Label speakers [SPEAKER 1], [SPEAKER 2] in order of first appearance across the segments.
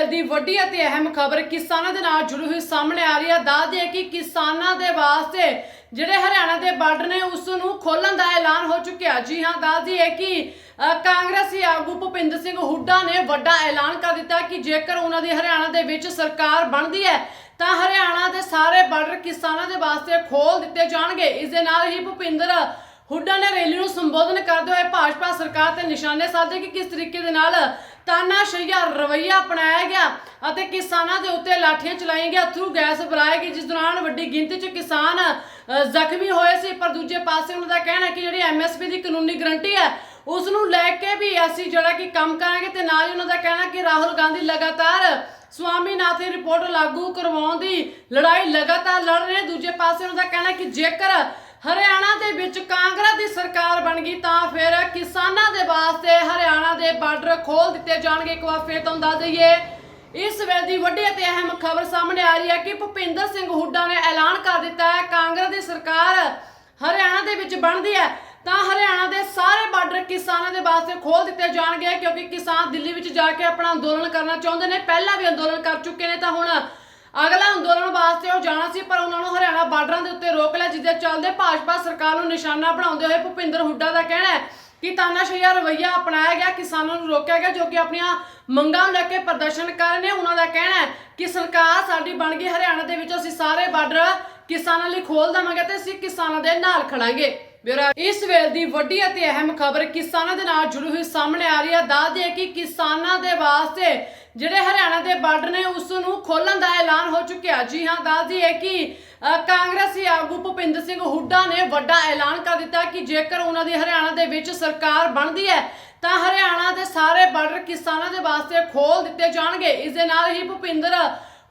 [SPEAKER 1] ਵੇਲੇ ਦੀ ਵੱਡੀ ਅਤੇ ਅਹਿਮ ਖਬਰ ਕਿਸਾਨਾਂ ਦੇ ਨਾਲ ਜੁੜੀ ਹੋਈ ਸਾਹਮਣੇ ਆ ਰਹੀ ਹੈ। ਦੱਸਦੇ ਹੈ ਕਿ ਕਿਸਾਨਾਂ ਦੇ ਵਾਸਤੇ ਜਿਹੜੇ ਹਰਿਆਣਾ ਦੇ ਬਾਰਡਰ ਨੇ, ਉਸ ਨੂੰ ਖੋਲਣ ਦਾ ਐਲਾਨ ਹੋ ਚੁੱਕਿਆ। ਜੀ ਹਾਂ ਦੱਸਦੀ ਹੈ ਕਿ ਕਾਂਗਰਸੀ ਆਗੂ ਭੁਪਿੰਦਰ ਸਿੰਘ ਹੁੱਡਾ ਨੇ ਵੱਡਾ ਐਲਾਨ ਕਰ ਦਿੱਤਾ ਕਿ ਜੇਕਰ ਉਹਨਾਂ ਦੀ ਹਰਿਆਣਾ ਦੇ ਵਿੱਚ ਸਰਕਾਰ ਬਣਦੀ ਹੈ, ਤਾਂ ਹਰਿਆਣਾ ਦੇ ਸਾਰੇ ਬਾਰਡਰ ਕਿਸਾਨਾਂ ਦੇ ਵਾਸਤੇ ਖੋਲ ਦਿੱਤੇ ਜਾਣਗੇ। ਇਸ ਦੇ ਨਾਲ ਹੀ ਭੁਪਿੰਦਰ ਹੁੱਡਾ ਨੇ ਰੈਲੀ ਨੂੰ ਸੰਬੋਧਨ ਕਰਦੇ ਹੋਏ ਭਾਜਪਾ ਸਰਕਾਰ ਤੇ ਨਿਸ਼ਾਨੇ ਸਾਧੇ ਕਿ ਕਿਸ ਤਰੀਕੇ ਦੇ ਨਾਲ ਤਾਨਾਸ਼ਾਹੀਆ ਰਵੱਈਆ ਅਪਣਾਇਆ ਗਿਆ ਅਤੇ ਕਿਸਾਨਾਂ ਦੇ ਉੱਤੇ ਲਾਠੀਆਂ ਚਲਾਈਆਂ ਗਿਆ ਥਰੂ ਗੈਸ ਬਰਾਏ ਗਈ ਜਿਸ ਦੌਰਾਨ ਵੱਡੀ ਗਿਣਤੀ 'ਚ ਕਿਸਾਨ ਜ਼ਖਮੀ ਹੋਏ ਸੀ। ਪਰ ਦੂਜੇ ਪਾਸੇ ਉਹਨਾਂ ਦਾ ਕਹਿਣਾ ਕਿ ਜਿਹੜੀ ਐਮਐਸਪੀ ਦੀ ਕਾਨੂੰਨੀ ਗਰੰਟੀ ਹੈ, ਉਸ ਨੂੰ ਲੈ ਕੇ ਵੀ ਅਸੀਂ ਜਿਹੜਾ ਕਿ ਕੰਮ ਕਰਾਂਗੇ ਤੇ ਨਾਲ ਹੀ ਉਹਨਾਂ ਦਾ ਕਹਿਣਾ ਕਿ ਰਾਹੁਲ ਗਾਂਧੀ ਲਗਾਤਾਰ ਸਵਾਮੀਨਾਥਨ ਰਿਪੋਰਟ ਲਾਗੂ ਕਰਵਾਉਣ ਦੀ ਲੜਾਈ ਲਗਾਤਾਰ ਲੜ ਰਹੇ ਦੂਜੇ ਪਾਸੇ ਉਹਨਾਂ ਦਾ ਕਹਿਣਾ ਕਿ ਜੇਕਰ ਹਰਿਆਣਾ ਦੇ ਵਿੱਚ ਕਾਂਗਰਸ ਦੀ ਸਰਕਾਰ ਬਣ ਗਈ, ਤਾਂ ਫਿਰ ਕਿਸਾਨਾਂ ਦੇ ਵਾਸਤੇ ਦੇ ਬਾਰਡਰ ਖੋਲ ਦਿੱਤੇ ਜਾਣਗੇ। ਇੱਕ ਵਾਰ ਫਿਰ ਤੁਹਾਨੂੰ ਦੱਸ ਦਈਏ, ਇਸ ਵੇਲੇ ਦੀ ਵੱਡੀ ਅਤੇ ਅਹਿਮ ਖਬਰ ਸਾਹਮਣੇ ਆ ਰਹੀ ਹੈ ਕਿ ਭੁਪਿੰਦਰ ਸਿੰਘ ਹੁੱਡਾ ਨੇ ਐਲਾਨ ਕਰ ਦਿੱਤਾ ਹੈ। ਕਾਂਗਰਸ ਦੀ ਸਰਕਾਰ ਹਰਿਆਣਾ ਦੇ ਵਿੱਚ ਬਣਦੀ ਹੈ। ਤਾਂ ਹਰਿਆਣਾ ਦੇ ਸਾਰੇ ਬਾਰਡਰ ਕਿਸਾਨਾਂ ਦੇ ਵਾਸਤੇ ਖੋਲ ਦਿੱਤੇ ਜਾਣਗੇ ਕਿਉਂਕਿ ਕਿਸਾਨ ਦਿੱਲੀ ਵਿੱਚ ਜਾ ਕੇ ਆਪਣਾ ਅੰਦੋਲਨ ਕਰਨਾ ਚਾਹੁੰਦੇ ਨੇ। ਪਹਿਲਾਂ ਵੀ ਅੰਦੋਲਨ ਕਰ ਚੁੱਕੇ ਨੇ ਤਾਂ ਹੁਣ ਅਗਲਾ ਅੰਦੋਲਨ ਵਾਸਤੇ ਉਹ ਜਾਣਾ ਸੀ, ਪਰ ਉਹਨਾਂ ਨੂੰ ਹਰਿਆਣਾ ਬਾਰਡਰਾਂ ਦੇ ਉੱਤੇ ਰੋਕ ਲਿਆ ਜਿਹਦੇ ਚੱਲਦੇ ਭਾਜਪਾ ਸਰਕਾਰ ਨੂੰ ਨਿਸ਼ਾਨਾ ਬਣਾਉਂਦੇ ਹੋਏ ਭੁਪਿੰਦਰ ਹੁੱਡਾ ਦਾ ਕਹਿਣਾ ਹੈ ਕਿ ਤਾਨਾਸ਼ਾਹੀਆ ਰਵੱਈਆ ਅਪਣਾਇਆ ਗਿਆ, ਕਿਸਾਨਾਂ ਨੂੰ ਰੋਕਿਆ ਗਿਆ, ਜੋ ਕਿ ਆਪਣੀਆਂ ਮੰਗਾਂ ਲੈ ਕੇ ਪ੍ਰਦਰਸ਼ਨ ਕਰ ਰਹੇ ਨੇ। ਉਹਨਾਂ ਦਾ ਕਹਿਣਾ ਹੈ ਕਿ ਸਰਕਾਰ ਸਾਡੀ ਬਣ ਗਈ, ਹਰਿਆਣਾ ਦੇ ਵਿੱਚ ਅਸੀਂ ਸਾਰੇ ਬਾਰਡਰ ਕਿਸਾਨਾਂ ਲਈ ਖੋਲ ਦੇਵਾਂਗੇ ਤੇ ਅਸੀਂ ਕਿਸਾਨਾਂ ਦੇ ਨਾਲ ਖੜਾਂਗੇ। ਬਿਊਰੋ, ਇਸ ਵੇਲੇ ਦੀ ਵੱਡੀ ਅਤੇ ਅਹਿਮ ਖਬਰ ਕਿਸਾਨਾਂ ਦੇ ਨਾਲ ਜੁੜੀ ਹੋਈ ਸਾਹਮਣੇ ਆ ਰਹੀ ਹੈ। ਦੱਸਦੇ ਹੈ ਕਿ ਕਿਸਾਨਾਂ ਦੇ ਵਾਸਤੇ ਜਿਹੜੇ ਹਰਿਆਣਾ ਦੇ ਬਾਰਡਰ ਨੇ ਉਸ ਨੂੰ ਖੋਲਣ ਦਾ ਐਲਾਨ ਹੋ ਚੁੱਕਿਆ। ਜੀ ਹਾਂ ਦੱਸਦੀ ਹੈ ਕਿ ਕਾਂਗਰਸੀ ਆਗੂ ਭੁਪਿੰਦਰ ਸਿੰਘ ਹੁੱਡਾ ਨੇ ਵੱਡਾ ਐਲਾਨ ਕਰ ਦਿੱਤਾ ਕਿ ਜੇਕਰ ਉਹਨਾਂ ਦੀ ਹਰਿਆਣਾ ਦੇ ਵਿੱਚ ਸਰਕਾਰ ਬਣਦੀ ਹੈ, ਤਾਂ ਹਰਿਆਣਾ ਦੇ ਸਾਰੇ ਬਾਰਡਰ ਕਿਸਾਨਾਂ ਦੇ ਵਾਸਤੇ ਖੋਲ ਦਿੱਤੇ ਜਾਣਗੇ। ਇਸ ਦੇ ਨਾਲ ਹੀ ਭੁਪਿੰਦਰ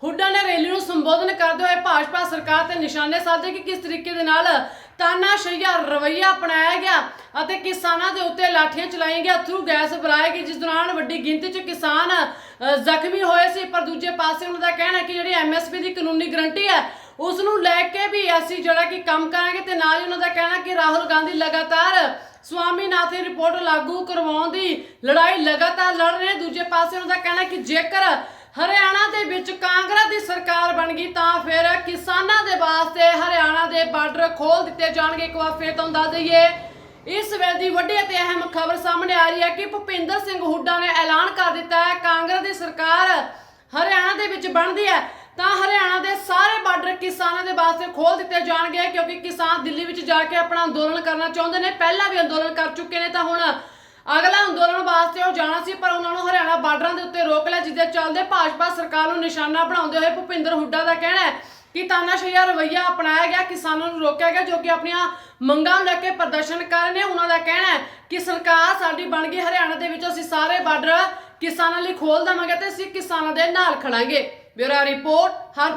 [SPEAKER 1] ਹੁੱਡਾ ਨੇ ਰੈਲੀ ਨੂੰ ਸੰਬੋਧਨ ਕਰਦੇ ਹੋਏ ਭਾਜਪਾ ਸਰਕਾਰ ਤੇ ਨਿਸ਼ਾਨੇ ਸਾਧੇ ਕਿ ਕਿਸ ਤਰੀਕੇ ਦੇ ਨਾਲ ਤਾਨਾਸ਼ਾਹੀਆ ਰਵੱਈਆ ਅਪਣਾਇਆ ਗਿਆ ਅਤੇ ਕਿਸਾਨਾਂ ਦੇ ਉੱਤੇ ਲਾਠੀਆਂ ਚਲਾਈਆਂ ਗਿਆ ਥਰੂ ਗੈਸ ਬਰਾਏ ਗਈ ਜਿਸ ਦੌਰਾਨ ਵੱਡੀ ਗਿਣਤੀ 'ਚ ਕਿਸਾਨ ਜ਼ਖਮੀ ਹੋਏ ਸੀ। ਪਰ ਦੂਜੇ ਪਾਸੇ ਉਹਨਾਂ ਦਾ ਕਹਿਣਾ ਕਿ ਜਿਹੜੀ ਐਮਐਸਪੀ ਦੀ ਕਾਨੂੰਨੀ ਗਰੰਟੀ ਹੈ ਉਸ ਨੂੰ ਲੈ ਕੇ ਵੀ ਅਸੀਂ ਜਿਹੜਾ ਕਿ ਕੰਮ ਕਰਾਂਗੇ ਤੇ ਨਾਲ ਹੀ ਉਹਨਾਂ ਦਾ ਕਹਿਣਾ ਕਿ ਰਾਹੁਲ ਗਾਂਧੀ ਲਗਾਤਾਰ ਸਵਾਮੀਨਾਥਨ ਰਿਪੋਰਟ ਲਾਗੂ ਕਰਵਾਉਣ ਦੀ ਲੜਾਈ ਲਗਾਤਾਰ ਲੜ ਰਹੇ ਦੂਜੇ ਪਾਸੇ ਉਹਨਾਂ ਦਾ ਕਹਿਣਾ ਕਿ ਜੇਕਰ ਹਰਿਆਣਾ ਦੇ ਵਿੱਚ ਕਾਂਗਰਸ ਦੀ ਸਰਕਾਰ ਬਣ ਗਈ ਤਾਂ ਫਿਰ ਕਿਸਾਨਾਂ ਦੇ ਵਾਸਤੇ ਹਰਿਆਣਾ ਦੇ ਬਾਰਡਰ ਖੋਲ ਦਿੱਤੇ ਜਾਣਗੇ। ਇੱਕ ਵਾਰ ਫਿਰ ਤੁਹਾਨੂੰ ਦੱਸ ਦਈਏ, ਇਸ ਵੇਲੇ ਦੀ ਵੱਡੀ ਅਤੇ ਅਹਿਮ ਖਬਰ ਸਾਹਮਣੇ ਆ ਰਹੀ ਹੈ ਕਿ ਭੁਪਿੰਦਰ ਸਿੰਘ ਹੁੱਡਾ ਨੇ ਐਲਾਨ ਕਰ ਦਿੱਤਾ ਹੈ। ਕਾਂਗਰਸ ਦੀ ਸਰਕਾਰ ਹਰਿਆਣਾ ਦੇ ਵਿੱਚ ਬਣਦੀ ਹੈ, ਤਾਂ ਹਰਿਆਣਾ ਦੇ ਸਾਰੇ ਬਾਰਡਰ ਕਿਸਾਨਾਂ ਦੇ ਵਾਸਤੇ ਖੋਲ ਦਿੱਤੇ ਜਾਣਗੇ, ਕਿਉਂਕਿ ਕਿਸਾਨ ਦਿੱਲੀ ਵਿੱਚ ਜਾ ਕੇ ਆਪਣਾ ਅੰਦੋਲਨ ਕਰਨਾ ਚਾਹੁੰਦੇ ਨੇ। ਪਹਿਲਾਂ ਵੀ ਅੰਦੋਲਨ ਕਰ ਚੁੱਕੇ ਨੇ, ਤਾਂ ਹੁਣ ਅਗਲਾ ਅੰਦੋਲਨ ਵਾਸਤੇ ਉਹ ਜਾਣਾ ਸੀ, ਪਰ ਉਹਨਾਂ ਨੂੰ ਹਰਿਆਣਾ ਬਾਰਡਰਾਂ ਦੇ ਉੱਤੇ ਰੋਕ ਲਿਆ ਜਿਹਦੇ ਚੱਲਦੇ ਭਾਜਪਾ ਸਰਕਾਰ ਨੂੰ ਨਿਸ਼ਾਨਾ ਬਣਾਉਂਦੇ ਹੋਏ ਭੁਪਿੰਦਰ ਹੁੱਡਾ ਦਾ ਕਹਿਣਾ ਹੈ ਕਿ ਤਾਨਾਸ਼ਾਹੀਆ ਰਵੱਈਆ ਅਪਣਾਇਆ ਗਿਆ, ਕਿਸਾਨਾਂ ਨੂੰ ਰੋਕਿਆ ਗਿਆ, ਜੋ ਕਿ ਆਪਣੀਆਂ ਮੰਗਾਂ ਨੂੰ ਲੈ ਕੇ ਪ੍ਰਦਰਸ਼ਨ ਕਰ ਰਹੇ ਨੇ। ਉਹਨਾਂ ਦਾ ਕਹਿਣਾ ਹੈ ਕਿ ਸਰਕਾਰ ਸਾਡੀ ਬਣ ਗਈ, ਹਰਿਆਣਾ ਦੇ ਵਿੱਚ ਅਸੀਂ ਸਾਰੇ ਬਾਰਡਰ ਕਿਸਾਨਾਂ ਲਈ ਖੋਲ ਦੇਵਾਂਗੇ ਤੇ ਅਸੀਂ ਕਿਸਾਨਾਂ ਦੇ ਨਾਲ ਖੜਾਂਗੇ। ਬਿਊਰੋ ਰਿਪੋਰਟ, ਹਰ